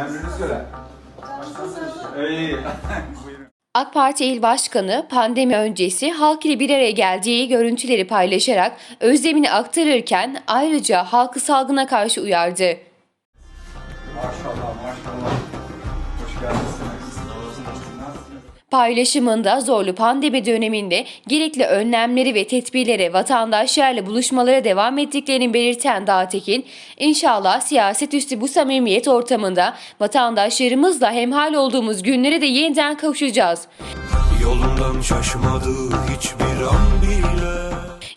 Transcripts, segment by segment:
Emrini söyle. İyi. Buyurun. AK Parti İl Başkanı pandemi öncesi halk ile bir araya geldiği görüntüleri paylaşarak özlemini aktarırken ayrıca halkı salgına karşı uyardı. Maşallah maşallah. Paylaşımında zorlu pandemi döneminde gerekli önlemleri ve tedbirlere vatandaşlarla buluşmalara devam ettiklerini belirten Dağtekin, inşallah siyaset üstü bu samimiyet ortamında vatandaşlarımızla hemhal olduğumuz günlere de yeniden kavuşacağız. Yolundan şaşmadı hiçbir an bile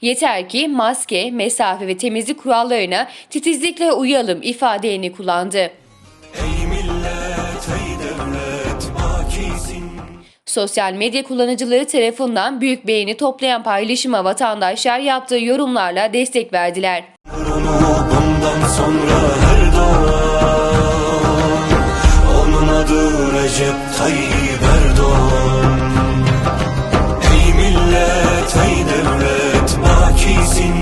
Yeter ki maske, mesafe ve temizlik kurallarına titizlikle uyalım ifadelerini kullandı. Sosyal medya kullanıcıları tarafından büyük beğeni toplayan paylaşıma vatandaşlar yaptığı yorumlarla destek verdiler. Onu bundan sonra her doğan Onun adı Recep Tayyip Erdoğan Ey millet ey devlet makisin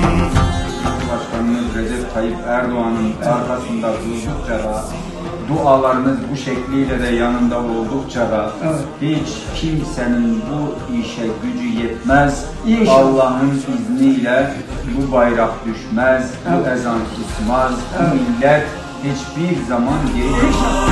Başkanımız Recep Tayyip Erdoğan'ın arkasında durdukça da dualarınız bu şekliyle de yanında oldukça da hiç kimsenin bu işe gücü yetmez. Allah'ın izniyle bu bayrak düşmez, bu ezan susmaz, bu millet hiçbir zaman geri düşmez.